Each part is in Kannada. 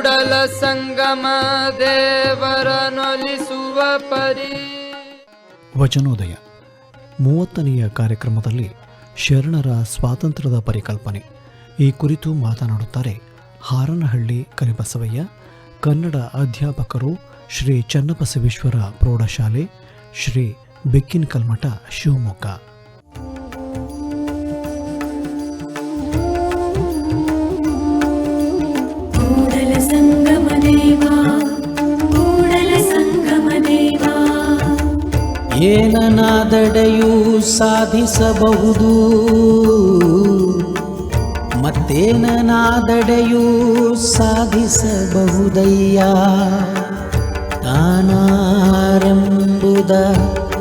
ಕೂಡಲ ಸಂಗಮ ದೇವರನೊಲಿಸುವ ಪರಿ. ವಚನೋದಯ. ಮೂವತ್ತನೆಯ ಕಾರ್ಯಕ್ರಮದಲ್ಲಿ ಶರಣರ ಸ್ವಾತಂತ್ರ್ಯದ ಪರಿಕಲ್ಪನೆ. ಈ ಕುರಿತು ಮಾತನಾಡುತ್ತಾರೆ ಹಾರನಹಳ್ಳಿ ಕರಿಬಸವಯ್ಯ, ಕನ್ನಡ ಅಧ್ಯಾಪಕರು ಶ್ರೀ ಚನ್ನಬಸವೇಶ್ವರ ಪ್ರೌಢಶಾಲೆ, ಶ್ರೀ ಬೆಕ್ಕಿನ ಕಲ್ಮಠ ಶಿವಮೊಗ್ಗ. ಏನನಾದಡೆಯೂ ಸಾಧಿಸಬಹುದು? ಮತ್ತೇನನಾದಡೆಯೂ ಸಾಧಿಸಬಹುದಯ್ಯ? ತಾನಾರೆಂಬುದ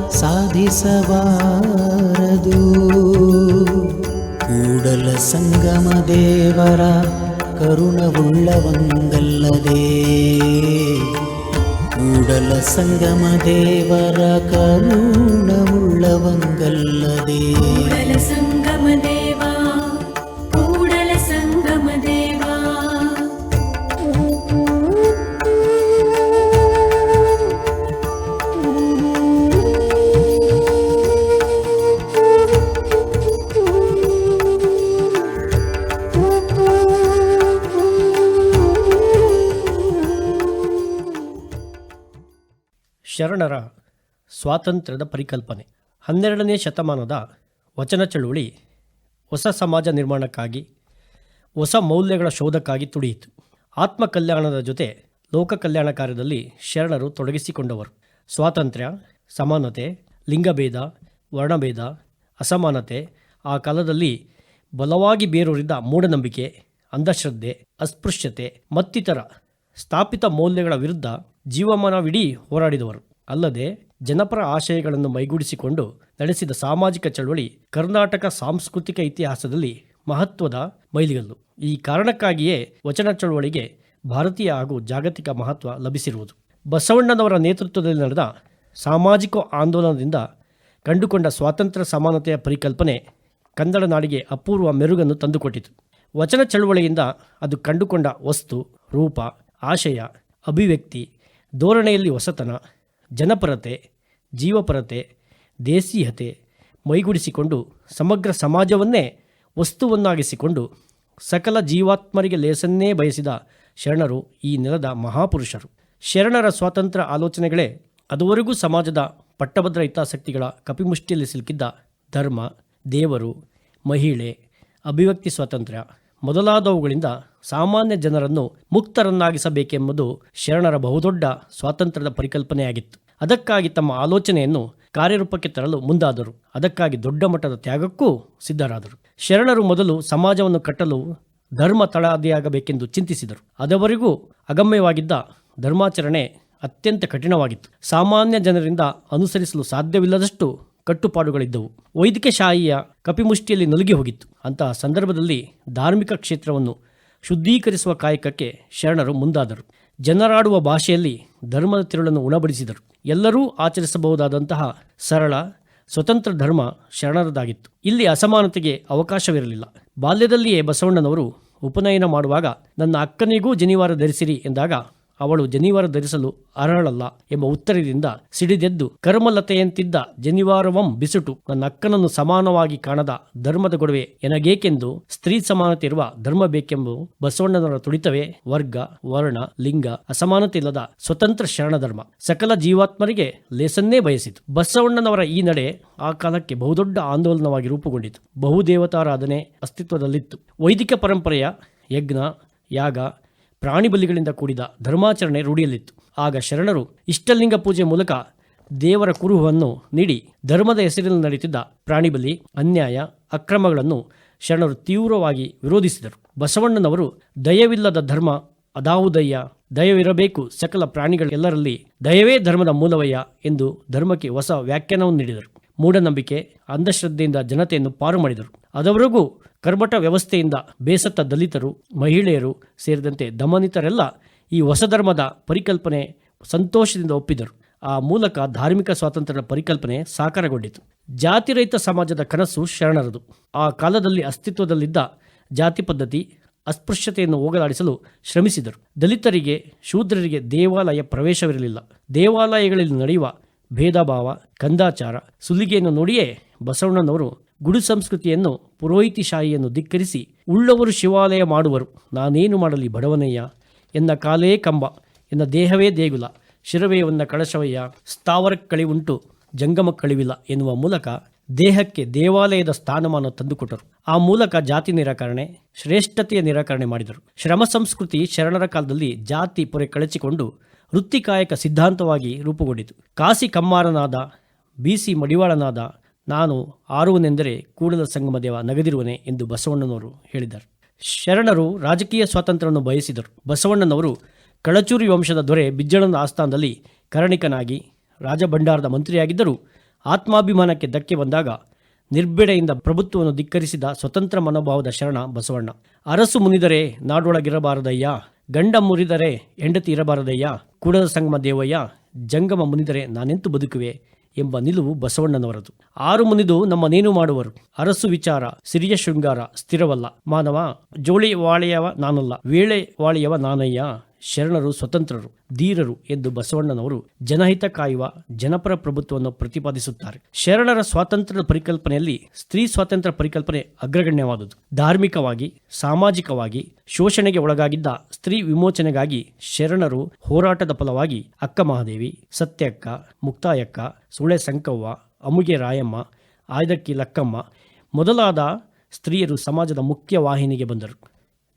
ಸಾಧಿಸಬಾರದು. ಕೂಡಲ ಸಂಗಮ ದೇವರ ಕೂಡಲ ಸಂಗಮ ದೇವರ ಕರುಣವುಳ್ಳವಂಗಲ್ಲದೆ ಕೂಡಲ ಸಂಗಮ ದೇವಾ ಶರಣರ ಸ್ವಾತಂತ್ರ್ಯದ ಪರಿಕಲ್ಪನೆ. ಹನ್ನೆರಡನೇ ಶತಮಾನದ ವಚನ ಚಳುವಳಿ ಹೊಸ ಸಮಾಜ ನಿರ್ಮಾಣಕ್ಕಾಗಿ, ಹೊಸ ಮೌಲ್ಯಗಳ ಶೋಧಕ್ಕಾಗಿ ತುಡಿಯಿತು. ಆತ್ಮ ಕಲ್ಯಾಣದ ಜೊತೆ ಲೋಕ ಕಲ್ಯಾಣ ಕಾರ್ಯದಲ್ಲಿ ಶರಣರು ತೊಡಗಿಸಿಕೊಂಡವರು. ಸ್ವಾತಂತ್ರ್ಯ, ಸಮಾನತೆ, ಲಿಂಗಭೇದ, ವರ್ಣಭೇದ, ಅಸಮಾನತೆ ಆ ಕಾಲದಲ್ಲಿ ಬಲವಾಗಿ ಬೇರೂರಿದ್ದ ಮೂಢನಂಬಿಕೆ, ಅಂಧಶ್ರದ್ಧೆ, ಅಸ್ಪೃಶ್ಯತೆ ಮತ್ತಿತರ ಸ್ಥಾಪಿತ ಮೌಲ್ಯಗಳ ವಿರುದ್ಧ ಜೀವಮಾನವಿಡೀ ಹೋರಾಡಿದವರು. ಅಲ್ಲದೆ ಜನಪರ ಆಶಯಗಳನ್ನು ಮೈಗೂಡಿಸಿಕೊಂಡು ನಡೆಸಿದ ಸಾಮಾಜಿಕ ಚಳವಳಿ ಕರ್ನಾಟಕ ಸಾಂಸ್ಕೃತಿಕ ಇತಿಹಾಸದಲ್ಲಿ ಮಹತ್ವದ ಮೈಲಿಗಲ್ಲು. ಈ ಕಾರಣಕ್ಕಾಗಿಯೇ ವಚನ ಚಳವಳಿಗೆ ಭಾರತೀಯ ಹಾಗೂ ಜಾಗತಿಕ ಮಹತ್ವ ಲಭಿಸಿರುವುದು. ಬಸವಣ್ಣನವರ ನೇತೃತ್ವದಲ್ಲಿ ನಡೆದ ಸಾಮಾಜಿಕ ಆಂದೋಲನದಿಂದ ಕಂಡುಕೊಂಡ ಸ್ವಾತಂತ್ರ್ಯ ಸಮಾನತೆಯ ಪರಿಕಲ್ಪನೆ ಕನ್ನಡ ನಾಡಿಗೆ ಅಪೂರ್ವ ಮೆರುಗನ್ನು ತಂದುಕೊಟ್ಟಿತು. ವಚನ ಚಳುವಳಿಯಿಂದ ಅದು ಕಂಡುಕೊಂಡ ವಸ್ತು, ರೂಪ, ಆಶಯ, ಅಭಿವ್ಯಕ್ತಿ, ಧೋರಣೆಯಲ್ಲಿ ಹೊಸತನ ಜನಪರತೆ, ಜೀವಪರತೆ, ದೇಸೀಯತೆ ಮೈಗೂಡಿಸಿಕೊಂಡು ಸಮಗ್ರ ಸಮಾಜವನ್ನೇ ವಸ್ತುವನ್ನಾಗಿಸಿಕೊಂಡು ಸಕಲ ಜೀವಾತ್ಮರಿಗೆ ಲೇಸನ್ನೇ ಬಯಸಿದ ಶರಣರು ಈ ನೆಲದ ಮಹಾಪುರುಷರು. ಶರಣರ ಸ್ವಾತಂತ್ರ್ಯ ಆಲೋಚನೆಗಳೇ ಅದುವರೆಗೂ ಸಮಾಜದ ಪಟ್ಟಭದ್ರ ಹಿತಾಸಕ್ತಿಗಳ ಕಪಿಮುಷ್ಟಿಯಲ್ಲಿ ಸಿಲುಕಿದ್ದ ಧರ್ಮ, ದೇವರು, ಮಹಿಳೆ, ಅಭಿವ್ಯಕ್ತಿ ಸ್ವಾತಂತ್ರ್ಯ ಮೊದಲಾದವುಗಳಿಂದ ಸಾಮಾನ್ಯ ಜನರನ್ನು ಮುಕ್ತರನ್ನಾಗಿಸಬೇಕೆಂಬುದು ಶರಣರ ಬಹುದೊಡ್ಡ ಸ್ವಾತಂತ್ರ್ಯದ ಪರಿಕಲ್ಪನೆಯಾಗಿತ್ತು. ಅದಕ್ಕಾಗಿ ತಮ್ಮ ಆಲೋಚನೆಯನ್ನು ಕಾರ್ಯರೂಪಕ್ಕೆ ತರಲು ಮುಂದಾದರು. ಅದಕ್ಕಾಗಿ ದೊಡ್ಡ ಮಟ್ಟದ ತ್ಯಾಗಕ್ಕೂ ಸಿದ್ಧರಾದರು. ಶರಣರು ಮೊದಲು ಸಮಾಜವನ್ನು ಕಟ್ಟಲು ಧರ್ಮ ತಳಾದಿಯಾಗಬೇಕೆಂದು ಚಿಂತಿಸಿದರು. ಅದವರೆಗೂ ಅಗಮ್ಯವಾಗಿದ್ದ ಧರ್ಮಾಚರಣೆ ಅತ್ಯಂತ ಕಠಿಣವಾಗಿತ್ತು. ಸಾಮಾನ್ಯ ಜನರಿಂದ ಅನುಸರಿಸಲು ಸಾಧ್ಯವಿಲ್ಲದಷ್ಟು ಕಟ್ಟುಪಾಡುಗಳಿದ್ದವು. ವೈದಿಕ ಶಾಹಿಯ ಕಪಿಮುಷ್ಟಿಯಲ್ಲಿ ನಲುಗಿ ಹೋಗಿತ್ತು. ಅಂತಹ ಸಂದರ್ಭದಲ್ಲಿ ಧಾರ್ಮಿಕ ಕ್ಷೇತ್ರವನ್ನು ಶುದ್ಧೀಕರಿಸುವ ಕಾಯಕಕ್ಕೆ ಶರಣರು ಮುಂದಾದರು. ಜನರಾಡುವ ಭಾಷೆಯಲ್ಲಿ ಧರ್ಮದ ತಿರುಳನ್ನು ಉಣಬಡಿಸಿದರು. ಎಲ್ಲರೂ ಆಚರಿಸಬಹುದಾದಂತಹ ಸರಳ, ಸ್ವತಂತ್ರ ಧರ್ಮ ಶರಣರದಾಗಿತ್ತು. ಇಲ್ಲಿ ಅಸಮಾನತೆಗೆ ಅವಕಾಶವಿರಲಿಲ್ಲ. ಬಾಲ್ಯದಲ್ಲಿಯೇ ಬಸವಣ್ಣನವರು ಉಪನಯನ ಮಾಡುವಾಗ, ನನ್ನ ಅಕ್ಕನಿಗೂ ಜನಿವಾರ ಧರಿಸಿರಿ ಎಂದಾಗ ಅವಳು ಜನಿವಾರ ಧರಿಸಲು ಅರ್ಹಳಲ್ಲ ಎಂಬ ಉತ್ತರದಿಂದ ಸಿಡಿದೆದ್ದು ಕರ್ಮಲತೆಯಂತಿದ್ದ ಜನಿವಾರವಂ ಬಿಸುಟು ನನ್ನ ಅಕ್ಕನನ್ನು ಸಮಾನವಾಗಿ ಕಾಣದ ಧರ್ಮದ ಗೊಡವೆ ಎನಗೇಕೆಂದು ಸ್ತ್ರೀ ಸಮಾನತೆ ಇರುವ ಧರ್ಮ ಬೇಕೆಂಬು ಬಸವಣ್ಣನವರ ತುಡಿತವೇ ವರ್ಗ, ವರ್ಣ, ಲಿಂಗ ಅಸಮಾನತೆ ಇಲ್ಲದ ಸ್ವತಂತ್ರ ಶರಣ ಧರ್ಮ. ಸಕಲ ಜೀವಾತ್ಮರಿಗೆ ಲೇಸನ್ನೇ ಬಯಸಿತು. ಬಸವಣ್ಣನವರ ಈ ನಡೆ ಆ ಕಾಲಕ್ಕೆ ಬಹುದೊಡ್ಡ ಆಂದೋಲನವಾಗಿ ರೂಪುಗೊಂಡಿತು. ಬಹುದೇವತಾರಾಧನೆ ಅಸ್ತಿತ್ವದಲ್ಲಿತ್ತು. ವೈದಿಕ ಪರಂಪರೆಯ ಯಜ್ಞ, ಯಾಗ ಪ್ರಾಣಿ ಬಲಿಗಳಿಂದ ಕೂಡಿದ ಧರ್ಮಾಚರಣೆ ರೂಢಿಯಲ್ಲಿತ್ತು. ಆಗ ಶರಣರು ಇಷ್ಟಲಿಂಗ ಪೂಜೆ ಮೂಲಕ ದೇವರ ಕುರುಹವನ್ನು ನೀಡಿ ಧರ್ಮದ ಹೆಸರಿನಲ್ಲಿ ನಡೆಯುತ್ತಿದ್ದ ಪ್ರಾಣಿಬಲಿ, ಅನ್ಯಾಯ, ಅಕ್ರಮಗಳನ್ನು ಶರಣರು ತೀವ್ರವಾಗಿ ವಿರೋಧಿಸಿದರು. ಬಸವಣ್ಣನವರು, ದಯವಿಲ್ಲದ ಧರ್ಮ ಅದಾವುದಯ್ಯ ದಯವಿರಬೇಕು, ಸಕಲ ಪ್ರಾಣಿಗಳೆಲ್ಲರಲ್ಲಿ ದಯವೇ ಧರ್ಮದ ಮೂಲವಯ್ಯ ಎಂದು ಧರ್ಮಕ್ಕೆ ಹೊಸ ವ್ಯಾಖ್ಯಾನವನ್ನು ನೀಡಿದರು. ಮೂಢನಂಬಿಕೆ, ಅಂಧಶ್ರದ್ಧೆಯಿಂದ ಜನತೆಯನ್ನು ಪಾರು ಮಾಡಿದರು. ಅದವರೆಗೂ ಕರ್ಮಠ ವ್ಯವಸ್ಥೆಯಿಂದ ಬೇಸತ್ತ ದಲಿತರು, ಮಹಿಳೆಯರು ಸೇರಿದಂತೆ ದಮನಿತರೆಲ್ಲ ಈ ಹೊಸ ಧರ್ಮದ ಪರಿಕಲ್ಪನೆ ಸಂತೋಷದಿಂದ ಒಪ್ಪಿದರು. ಆ ಮೂಲಕ ಧಾರ್ಮಿಕ ಸ್ವಾತಂತ್ರ್ಯದ ಪರಿಕಲ್ಪನೆ ಸಾಕಾರಗೊಂಡಿತು. ಜಾತಿರಹಿತ ಸಮಾಜದ ಕನಸು ಶರಣರದು. ಆ ಕಾಲದಲ್ಲಿ ಅಸ್ತಿತ್ವದಲ್ಲಿದ್ದ ಜಾತಿ ಪದ್ಧತಿ ಅಸ್ಪೃಶ್ಯತೆಯನ್ನು ಹೋಗಲಾಡಿಸಲು ಶ್ರಮಿಸಿದರು. ದಲಿತರಿಗೆ, ಶೂದ್ರರಿಗೆ ದೇವಾಲಯ ಪ್ರವೇಶವಿರಲಿಲ್ಲ. ದೇವಾಲಯಗಳಲ್ಲಿ ನಡೆಯುವ ಭೇದಭಾವ, ಕಂದಾಚಾರ, ಸುಲಿಗೆಯನ್ನು ನೋಡಿಯೇ ಬಸವಣ್ಣನವರು ಗುಡು ಸಂಸ್ಕೃತಿಯನ್ನು ಪುರೋಹಿತಿಶಾಹಿಯನ್ನು ಧಿಕ್ಕರಿಸಿ, ಉಳ್ಳವರು ಶಿವಾಲಯ ಮಾಡುವರು, ನಾನೇನು ಮಾಡಲಿ ಬಡವನಯ್ಯ? ಎನ್ನ ಕಾಲೇ ಕಂಬ, ಎನ್ನ ದೇಹವೇ ದೇಗುಲ, ಶಿರವೇ ಒಂದ ಕಳಶವಯ್ಯ ಸ್ಥಾವರ ಕಳಿವುಂಟು ಜಂಗಮ ಕಳಿವಿಲ್ಲ ಎನ್ನುವ ಮೂಲಕ ದೇಹಕ್ಕೆ ದೇವಾಲಯದ ಸ್ಥಾನಮಾನ ತಂದುಕೊಟ್ಟರು. ಆ ಮೂಲಕ ಜಾತಿ ನಿರಾಕರಣೆ, ಶ್ರೇಷ್ಠತೆಯ ನಿರಾಕರಣೆ ಮಾಡಿದರು. ಶ್ರಮ ಸಂಸ್ಕೃತಿ ಶರಣರ ಕಾಲದಲ್ಲಿ ಜಾತಿ ಪೊರೆ ಕಳಚಿಕೊಂಡು ವೃತ್ತಿಕಾಯಕ ಸಿದ್ಧಾಂತವಾಗಿ ರೂಪುಗೊಂಡಿತು. ಕಾಸಿ ಕಮ್ಮಾರನಾದ ಬಿಸಿ ಮಡಿವಾಳನಾದ ನಾನು ಆರುವನೆಂದರೆ ಕೂಡಲ ಸಂಗಮ ದೇವ ನಗದಿರುವನೆ ಎಂದು ಬಸವಣ್ಣನವರು ಹೇಳಿದರು. ಶರಣರು ರಾಜಕೀಯ ಸ್ವಾತಂತ್ರ್ಯವನ್ನು ಬಯಸಿದರು. ಬಸವಣ್ಣನವರು ಕಳಚೂರಿ ವಂಶದ ದೊರೆ ಬಿಜ್ಜಳನ ಆಸ್ಥಾನದಲ್ಲಿ ಕರಣಿಕನಾಗಿ ರಾಜಭಂಡಾರದ ಮಂತ್ರಿಯಾಗಿದ್ದರೂ ಆತ್ಮಾಭಿಮಾನಕ್ಕೆ ಧಕ್ಕೆ ಬಂದಾಗ ನಿರ್ಬಿಡೆಯಿಂದ ಪ್ರಭುತ್ವವನ್ನು ಧಿಕ್ಕರಿಸಿದ ಸ್ವತಂತ್ರ ಮನೋಭಾವದ ಶರಣ ಬಸವಣ್ಣ. ಅರಸು ಮುನಿದರೆ ನಾಡೊಳಗಿರಬಾರದಯ್ಯ, ಗಂಡ ಮುರಿದರೆ ಹೆಂಡತಿ ಇರಬಾರದಯ್ಯ ಕೂಡದ ಸಂಗಮ ದೇವಯ್ಯ, ಜಂಗಮ ಮುನಿದರೆ ನಾನೆಂತು ಬದುಕುವೆ? ಎಂಬ ನಿಲುವು ಬಸವಣ್ಣನವರದು. ಆರು ಮುನಿದು ನಮ್ಮನೇನು ಮಾಡುವರು? ಅರಸು ವಿಚಾರ, ಸಿರಿಯ ಶೃಂಗಾರ ಸ್ಥಿರವಲ್ಲ. ಮಾನವ, ಜೋಳಿ ವಾಳೆಯವ ನಾನಲ್ಲ. ವೇಳೆ ವಾಳೆಯವ ನಾನಯ್ಯ. ಶರಣರು ಸ್ವತಂತ್ರರು, ಧೀರರು ಎಂದು ಬಸವಣ್ಣನವರು ಜನಹಿತ ಕಾಯುವ ಜನಪರ ಪ್ರಭುತ್ವವನ್ನು ಪ್ರತಿಪಾದಿಸುತ್ತಾರೆ. ಶರಣರ ಸ್ವಾತಂತ್ರ್ಯದ ಪರಿಕಲ್ಪನೆಯಲ್ಲಿ ಸ್ತ್ರೀ ಸ್ವಾತಂತ್ರ್ಯ ಪರಿಕಲ್ಪನೆ ಅಗ್ರಗಣ್ಯವಾದುದು. ಧಾರ್ಮಿಕವಾಗಿ, ಸಾಮಾಜಿಕವಾಗಿ ಶೋಷಣೆಗೆ ಒಳಗಾಗಿದ್ದ ಸ್ತ್ರೀ ವಿಮೋಚನೆಗಾಗಿ ಶರಣರು ಹೋರಾಟದ ಫಲವಾಗಿ ಅಕ್ಕ ಮಹಾದೇವಿ, ಸತ್ಯಕ್ಕ, ಮುಕ್ತಾಯಕ್ಕ ಸುಳೆ ಸಂಕವ್ವ ಅಮುಗೆ ರಾಯಮ್ಮ, ಆಯ್ದಕ್ಕಿ ಲಕ್ಕಮ್ಮ ಮೊದಲಾದ ಸ್ತ್ರೀಯರು ಸಮಾಜದ ಮುಖ್ಯ ವಾಹಿನಿಗೆ ಬಂದರು.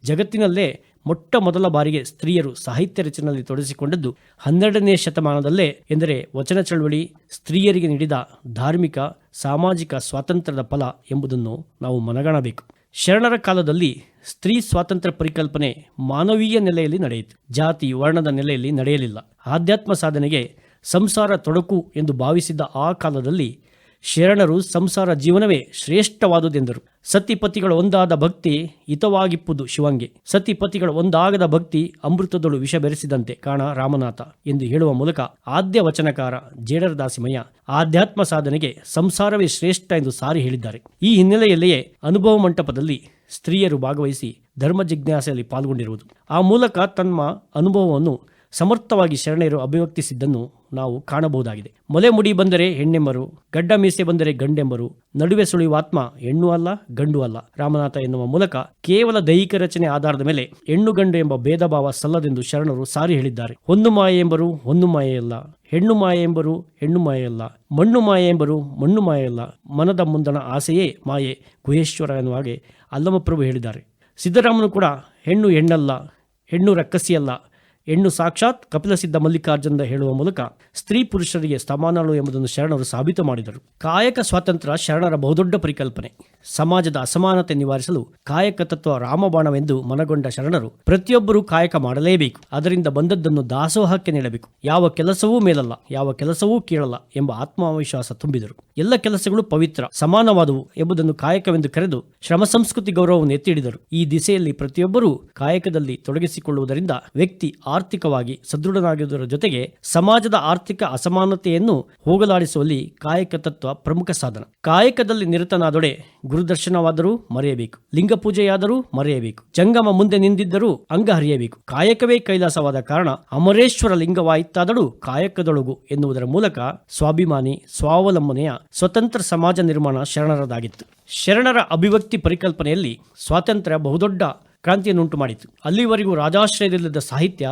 ಜಗತ್ತಿನಲ್ಲೇ ಮೊಟ್ಟ ಮೊದಲ ಬಾರಿಗೆ ಸ್ತ್ರೀಯರು ಸಾಹಿತ್ಯ ರಚನೆಯಲ್ಲಿ ತೊಡಗಿಸಿಕೊಂಡದ್ದು ಹನ್ನೆರಡನೇ ಶತಮಾನದಲ್ಲೇ ಎಂದರೆ ವಚನ ಚಳವಳಿ ಸ್ತ್ರೀಯರಿಗೆ ನೀಡಿದ ಧಾರ್ಮಿಕ, ಸಾಮಾಜಿಕ ಸ್ವಾತಂತ್ರ್ಯದ ಫಲ ಎಂಬುದನ್ನು ನಾವು ಮನಗಾಣಬೇಕು. ಶರಣರ ಕಾಲದಲ್ಲಿ ಸ್ತ್ರೀ ಸ್ವಾತಂತ್ರ್ಯ ಪರಿಕಲ್ಪನೆ ಮಾನವೀಯ ನೆಲೆಯಲ್ಲಿ ನಡೆಯಿತು. ಜಾತಿ ವರ್ಣದ ನೆಲೆಯಲ್ಲಿ ನಡೆಯಲಿಲ್ಲ. ಆಧ್ಯಾತ್ಮ ಸಾಧನೆಗೆ ಸಂಸಾರ ತೊಡಕು ಎಂದು ಭಾವಿಸಿದ್ದ ಆ ಕಾಲದಲ್ಲಿ ಶರಣರು ಸಂಸಾರ ಜೀವನವೇ ಶ್ರೇಷ್ಠವಾದುದೆಂದರು. ಸತಿಪತಿಗಳ ಒಂದಾದ ಭಕ್ತಿ ಹಿತವಾಗಿಪ್ಪುದು ಶಿವಂಗೆ. ಸತಿಪತಿಗಳ ಒಂದಾಗದ ಭಕ್ತಿ ಅಮೃತದೊಳು ವಿಷ ಬೆರೆಸಿದಂತೆ ಕಾಣ ರಾಮನಾಥ ಎಂದು ಹೇಳುವ ಮೂಲಕ ಆದ್ಯ ವಚನಕಾರ ಜೇಡರ ದಾಸಿಮಯ್ಯ ಆಧ್ಯಾತ್ಮ ಸಾಧನೆಗೆ ಸಂಸಾರವೇ ಶ್ರೇಷ್ಠ ಎಂದು ಸಾರಿ ಹೇಳಿದ್ದಾರೆ. ಈ ಹಿನ್ನೆಲೆಯಲ್ಲಿಯೇ ಅನುಭವ ಮಂಟಪದಲ್ಲಿ ಸ್ತ್ರೀಯರು ಭಾಗವಹಿಸಿ ಧರ್ಮ ಜಿಜ್ಞಾಸೆಯಲ್ಲಿ ಪಾಲ್ಗೊಂಡಿರುವುದು. ಆ ಮೂಲಕ ತಮ್ಮ ಅನುಭವವನ್ನು ಸಮರ್ಥವಾಗಿ ಶರಣೆಯರು ಅಭಿವ್ಯಕ್ತಿಸಿದ್ದನ್ನು ನಾವು ಕಾಣಬಹುದಾಗಿದೆ. ಮೊಲೆ ಮುಡಿ ಬಂದರೆ ಹೆಣ್ಣೆಂಬರು ಗಡ್ಡ ಮೀಸೆ ಬಂದರೆ ಗಂಡೆಂಬರು ನಡುವೆ ಸುಳಿಯುವ ಆತ್ಮ ಹೆಣ್ಣು ಅಲ್ಲ, ಗಂಡು ಅಲ್ಲ. ರಾಮನಾಥ ಎನ್ನುವ ಮೂಲಕ ಕೇವಲ ದೈಹಿಕ ರಚನೆ ಆಧಾರದ ಮೇಲೆ ಹೆಣ್ಣು ಗಂಡು ಎಂಬ ಭೇದ ಭಾವ ಸಲ್ಲದೆಂದು ಶರಣರು ಸಾರಿ ಹೇಳಿದ್ದಾರೆ. ಒಂದು ಮಾಯೆ ಎಂಬರು ಒಂದು ಮಾಯೆಯಲ್ಲ ಹೆಣ್ಣು ಮಾಯೆ ಎಂಬರು ಹೆಣ್ಣು ಮಾಯೆಯಲ್ಲ ಮಣ್ಣು ಮಾಯೆ ಎಂಬರು ಮಣ್ಣು ಮಾಯೆಯಲ್ಲ ಮನದ ಮುಂದಣ ಆಸೆಯೇ ಮಾಯೆ, ಗುಹೇಶ್ವರ ಎನ್ನುವ ಹಾಗೆ ಅಲ್ಲಮಪ್ರಭು ಹೇಳಿದ್ದಾರೆ. ಸಿದ್ದರಾಮನು ಕೂಡ ಹೆಣ್ಣು ಹೆಣ್ಣಲ್ಲ, ಹೆಣ್ಣು ರಕ್ಕಸಿಯಲ್ಲ ಹೆಣ್ಣು ಸಾಕ್ಷಾತ್ ಕಪಿಲಸಿದ್ಧ ಮಲ್ಲಿಕಾರ್ಜುನ ಹೇಳುವ ಮೂಲಕ ಸ್ತ್ರೀ ಪುರುಷರಿಗೆ ಸಮಾನಳು ಎಂಬುದನ್ನು ಶರಣರು ಸಾಬೀತು ಮಾಡಿದರು. ಕಾಯಕ ಸ್ವಾತಂತ್ರ್ಯ ಶರಣರ ಬಹುದೊಡ್ಡ ಪರಿಕಲ್ಪನೆ. ಸಮಾಜದ ಅಸಮಾನತೆ ನಿವಾರಿಸಲು ಕಾಯಕ ತತ್ವ ರಾಮಬಾಣವೆಂದು ಮನಗೊಂಡ ಶರಣರು ಪ್ರತಿಯೊಬ್ಬರೂ ಕಾಯಕ ಮಾಡಲೇಬೇಕು. ಅದರಿಂದ ಬಂದದ್ದನ್ನು ದಾಸೋಹಕ್ಕೆ ನೀಡಬೇಕು. ಯಾವ ಕೆಲಸವೂ ಮೇಲಲ್ಲ, ಯಾವ ಕೆಲಸವೂ ಕೀಳಲ್ಲ ಎಂಬ ಆತ್ಮವಿಶ್ವಾಸ ತುಂಬಿದರು. ಎಲ್ಲ ಕೆಲಸಗಳು ಪವಿತ್ರ, ಸಮಾನವಾದವು ಎಂಬುದನ್ನು ಕಾಯಕವೆಂದು ಕರೆದು ಶ್ರಮ ಸಂಸ್ಕೃತಿ ಗೌರವವನ್ನು ಎತ್ತಿ ಹಿಡಿದರು ಈ ದಿಸೆಯಲ್ಲಿ ಪ್ರತಿಯೊಬ್ಬರೂ ಕಾಯಕದಲ್ಲಿ ತೊಡಗಿಸಿಕೊಳ್ಳುವುದರಿಂದ ವ್ಯಕ್ತಿ ಆರ್ಥಿಕವಾಗಿ ಸದೃಢನಾಗಿರುವುದರ ಜೊತೆಗೆ ಸಮಾಜದ ಆರ್ಥಿಕ ಅಸಮಾನತೆಯನ್ನು ಹೋಗಲಾಡಿಸುವಲ್ಲಿ ಕಾಯಕ ತತ್ವ ಪ್ರಮುಖ ಸಾಧನ. ಕಾಯಕದಲ್ಲಿ ನಿರತನಾದೊಡೆ ಗುರುದರ್ಶನವಾದರೂ ಮರೆಯಬೇಕು. ಲಿಂಗ ಪೂಜೆಯಾದರೂ ಮರೆಯಬೇಕು. ಜಂಗಮ ಮುಂದೆ ನಿಂದಿದ್ದರೂ ಅಂಗ ಹರಿಯಬೇಕು. ಕಾಯಕವೇ ಕೈಲಾಸವಾದ ಕಾರಣ ಅಮರೇಶ್ವರ ಲಿಂಗವಾಯಿತಾದಳು ಕಾಯಕದೊಳಗು ಎನ್ನುವುದರ ಮೂಲಕ ಸ್ವಾಭಿಮಾನಿ, ಸ್ವಾವಲಂಬನೆಯ ಸ್ವತಂತ್ರ ಸಮಾಜ ನಿರ್ಮಾಣ ಶರಣರದಾಗಿತ್ತು. ಶರಣರ ಅಭಿವ್ಯಕ್ತಿ ಪರಿಕಲ್ಪನೆಯಲ್ಲಿ ಸ್ವಾತಂತ್ರ್ಯ ಬಹುದೊಡ್ಡ ಕ್ರಾಂತಿಯನ್ನುಂಟು ಮಾಡಿತು ಅಲ್ಲಿವರೆಗೂ ರಾಜಾಶ್ರಯದಲ್ಲಿದ್ದ ಸಾಹಿತ್ಯ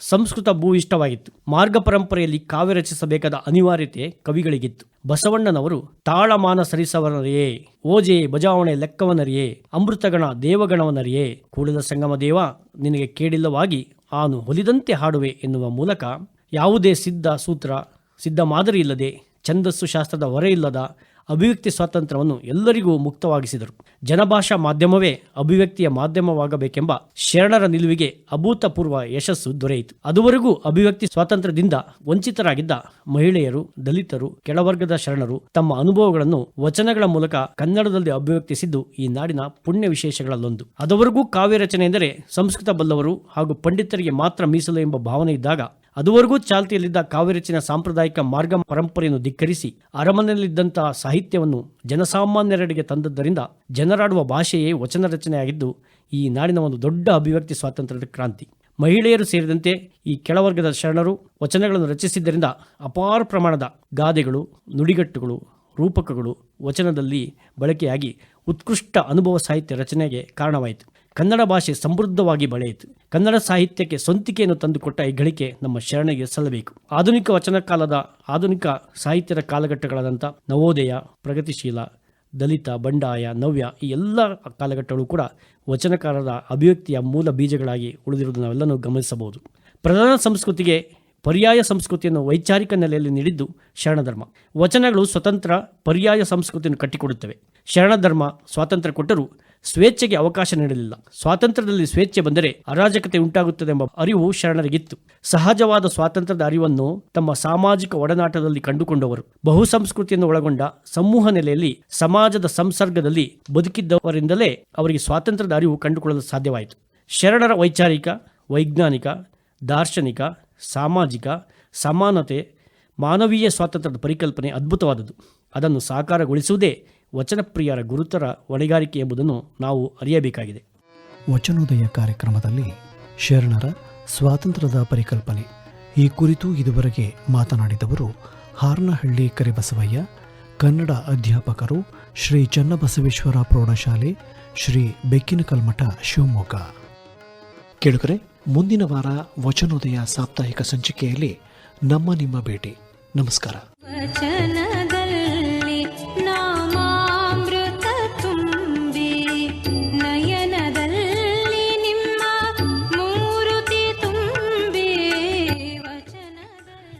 ಸಂಸ್ಕೃತ ಭೂ ಇಷ್ಟವಾಗಿತ್ತು ಮಾರ್ಗ ಪರಂಪರೆಯಲ್ಲಿ ಕಾವ್ಯ ರಚಿಸಬೇಕಾದ ಅನಿವಾರ್ಯತೆ ಕವಿಗಳಿಗಿತ್ತು. ಬಸವಣ್ಣನವರು ತಾಳಮಾನ ಸರಿಸವನರಿಯೇ, ಓಜೆ ಬಜಾವಣೆ ಲೆಕ್ಕವನರಿಯೇ, ಅಮೃತಗಣ ದೇವಗಣವನರಿಯೇ, ಕೂಡಲ ಸಂಗಮ ದೇವ, ನಿನಗೆ ಕೇಳಿಲ್ಲವಾಗಿ ಆನು ಹೊಲಿದಂತೆ ಹಾಡುವೆ ಎನ್ನುವ ಮೂಲಕ ಯಾವುದೇ ಸಿದ್ಧ ಸೂತ್ರ, ಸಿದ್ಧ ಮಾದರಿ ಇಲ್ಲದೆ ಛಂದಸ್ಸು ಶಾಸ್ತ್ರದ ಹೊರೆ ಇಲ್ಲದ ಅಭಿವ್ಯಕ್ತಿ ಸ್ವಾತಂತ್ರ್ಯವನ್ನು ಎಲ್ಲರಿಗೂ ಮುಕ್ತವಾಗಿಸಿದರು. ಜನಭಾಷಾ ಮಾಧ್ಯಮವೇ ಅಭಿವ್ಯಕ್ತಿಯ ಮಾಧ್ಯಮವಾಗಬೇಕೆಂಬ ಶರಣರ ನಿಲುವಿಗೆ ಅಭೂತಪೂರ್ವ ಯಶಸ್ಸು ದೊರೆಯಿತು. ಅದುವರೆಗೂ ಅಭಿವ್ಯಕ್ತಿ ಸ್ವಾತಂತ್ರ್ಯದಿಂದ ವಂಚಿತರಾಗಿದ್ದ ಮಹಿಳೆಯರು, ದಲಿತರು, ಕೆಳವರ್ಗದ ಶರಣರು ತಮ್ಮ ಅನುಭವಗಳನ್ನು ವಚನಗಳ ಮೂಲಕ ಕನ್ನಡದಲ್ಲಿ ಅಭಿವ್ಯಕ್ತಿಸಿದ್ದು ಈ ನಾಡಿನ ಪುಣ್ಯ ವಿಶೇಷಗಳಲ್ಲೊಂದು. ಅದುವರೆಗೂ ಕಾವ್ಯ ರಚನೆ ಎಂದರೆ ಸಂಸ್ಕೃತ ಬಲ್ಲವರು ಹಾಗೂ ಪಂಡಿತರಿಗೆ ಮಾತ್ರ ಮೀಸಲು ಎಂಬ ಭಾವನೆ ಇದ್ದಾಗ ಅದುವರೆಗೂ ಚಾಲ್ತಿಯಲ್ಲಿದ್ದ ಕಾವ್ಯರಚನೆ ಸಾಂಪ್ರದಾಯಿಕ ಮಾರ್ಗ ಪರಂಪರೆಯನ್ನು ಧಿಕ್ಕರಿಸಿ ಅರಮನೆಯಲ್ಲಿದ್ದಂತಹ ಸಾಹಿತ್ಯವನ್ನು ಜನಸಾಮಾನ್ಯರೆಡೆಗೆ ತಂದದ್ದರಿಂದ ಜನರಾಡುವ ಭಾಷೆಯೇ ವಚನ ರಚನೆಯಾಗಿದ್ದು, ಈ ನಾಡಿನ ಒಂದು ದೊಡ್ಡ ಅಭಿವ್ಯಕ್ತಿ ಸ್ವಾತಂತ್ರ್ಯದ ಕ್ರಾಂತಿ. ಮಹಿಳೆಯರು ಸೇರಿದಂತೆ ಈ ಕೆಳವರ್ಗದ ಶರಣರು ವಚನಗಳನ್ನು ರಚಿಸಿದ್ದರಿಂದ ಅಪಾರ ಪ್ರಮಾಣದ ಗಾದೆಗಳು, ನುಡಿಗಟ್ಟುಗಳು, ರೂಪಕಗಳು ವಚನದಲ್ಲಿ ಬಳಕೆಯಾಗಿ ಉತ್ಕೃಷ್ಟ ಅನುಭವ ಸಾಹಿತ್ಯ ರಚನೆಗೆ ಕಾರಣವಾಯಿತು. ಕನ್ನಡ ಭಾಷೆ ಸಮೃದ್ಧವಾಗಿ ಬೆಳೆಯಿತು. ಕನ್ನಡ ಸಾಹಿತ್ಯಕ್ಕೆ ಸ್ವಂತಿಕೆಯನ್ನು ತಂದುಕೊಟ್ಟ ಈ ಗಳಿಕೆ ನಮ್ಮ ಶರಣೆಗೆ ಸಲ್ಲಬೇಕು. ಆಧುನಿಕ ವಚನ ಕಾಲದ ಆಧುನಿಕ ಸಾಹಿತ್ಯದ ಕಾಲಘಟ್ಟಗಳಾದಂಥ ನವೋದಯ, ಪ್ರಗತಿಶೀಲ, ದಲಿತ, ಬಂಡಾಯ, ನವ್ಯ ಈ ಎಲ್ಲ ಕಾಲಘಟ್ಟಗಳು ಕೂಡ ವಚನಕಾರರ ಅಭಿವ್ಯಕ್ತಿಯ ಮೂಲ ಬೀಜಗಳಾಗಿ ಉಳಿದಿರುವುದು ನಾವೆಲ್ಲನೂ ಗಮನಿಸಬಹುದು. ಪ್ರಧಾನ ಸಂಸ್ಕೃತಿಗೆ ಪರ್ಯಾಯ ಸಂಸ್ಕೃತಿಯನ್ನು ವೈಚಾರಿಕ ನೆಲೆಯಲ್ಲಿ ನೀಡಿದ್ದು ಶರಣಧರ್ಮ. ವಚನಗಳು ಸ್ವತಂತ್ರ ಪರ್ಯಾಯ ಸಂಸ್ಕೃತಿಯನ್ನು ಕಟ್ಟಿಕೊಡುತ್ತವೆ. ಶರಣಧರ್ಮ ಸ್ವಾತಂತ್ರ್ಯ ಕೊಟ್ಟರೂ ಸ್ವೇಚ್ಛೆಗೆ ಅವಕಾಶ ನೀಡಲಿಲ್ಲ. ಸ್ವಾತಂತ್ರ್ಯದಲ್ಲಿ ಸ್ವೇಚ್ಛೆ ಬಂದರೆ ಅರಾಜಕತೆ ಉಂಟಾಗುತ್ತದೆ ಎಂಬ ಅರಿವು ಶರಣರಿಗಿತ್ತು. ಸಹಜವಾದ ಸ್ವಾತಂತ್ರ್ಯದ ಅರಿವನ್ನು ತಮ್ಮ ಸಾಮಾಜಿಕ ಒಡನಾಟದಲ್ಲಿ ಕಂಡುಕೊಂಡವರು ಬಹು ಸಂಸ್ಕೃತಿಯನ್ನು ಒಳಗೊಂಡ ಸಮೂಹ ನೆಲೆಯಲ್ಲಿ ಸಮಾಜದ ಸಂಸರ್ಗದಲ್ಲಿ ಬದುಕಿದ್ದವರಿಂದಲೇ ಅವರಿಗೆ ಸ್ವಾತಂತ್ರ್ಯದ ಅರಿವು ಕಂಡುಕೊಳ್ಳಲು ಸಾಧ್ಯವಾಯಿತು. ಶರಣರ ವೈಚಾರಿಕ, ವೈಜ್ಞಾನಿಕ, ದಾರ್ಶನಿಕ, ಸಾಮಾಜಿಕ, ಸಮಾನತೆ, ಮಾನವೀಯ ಸ್ವಾತಂತ್ರ್ಯದ ಪರಿಕಲ್ಪನೆ ಅದ್ಭುತವಾದದ್ದು. ಅದನ್ನು ಸಾಕಾರಗೊಳಿಸುವುದೇ ವಚನಪ್ರಿಯರ ಗುರುತರ ಹೊಣೆಗಾರಿಕೆ ಎಂಬುದನ್ನು ನಾವು ಅರಿಯಬೇಕಾಗಿದೆ. ವಚನೋದಯ ಕಾರ್ಯಕ್ರಮದಲ್ಲಿ ಶರಣರ ಸ್ವಾತಂತ್ರ್ಯದ ಪರಿಕಲ್ಪನೆ. ಈ ಕುರಿತು ಇದುವರೆಗೆ ಮಾತನಾಡಿದವರು ಹಾರ್ನಹಳ್ಳಿ ಕರಿಬಸವಯ್ಯ ಕನ್ನಡ ಅಧ್ಯಾಪಕರು ಶ್ರೀ ಚನ್ನಬಸವೇಶ್ವರ ಪ್ರೌಢಶಾಲೆ ಶ್ರೀ ಬೆಕ್ಕಿನಕಲ್ಮಠ ಶಿವಮೊಗ್ಗ. ಕೇಳುಗರೆ ಮುಂದಿನ ವಾರ ವಚನೋದಯ ಸಾಪ್ತಾಹಿಕ ಸಂಚಿಕೆಯಲ್ಲಿ ನಮ್ಮ ನಿಮ್ಮ ಭೇಟಿ. ನಮಸ್ಕಾರ.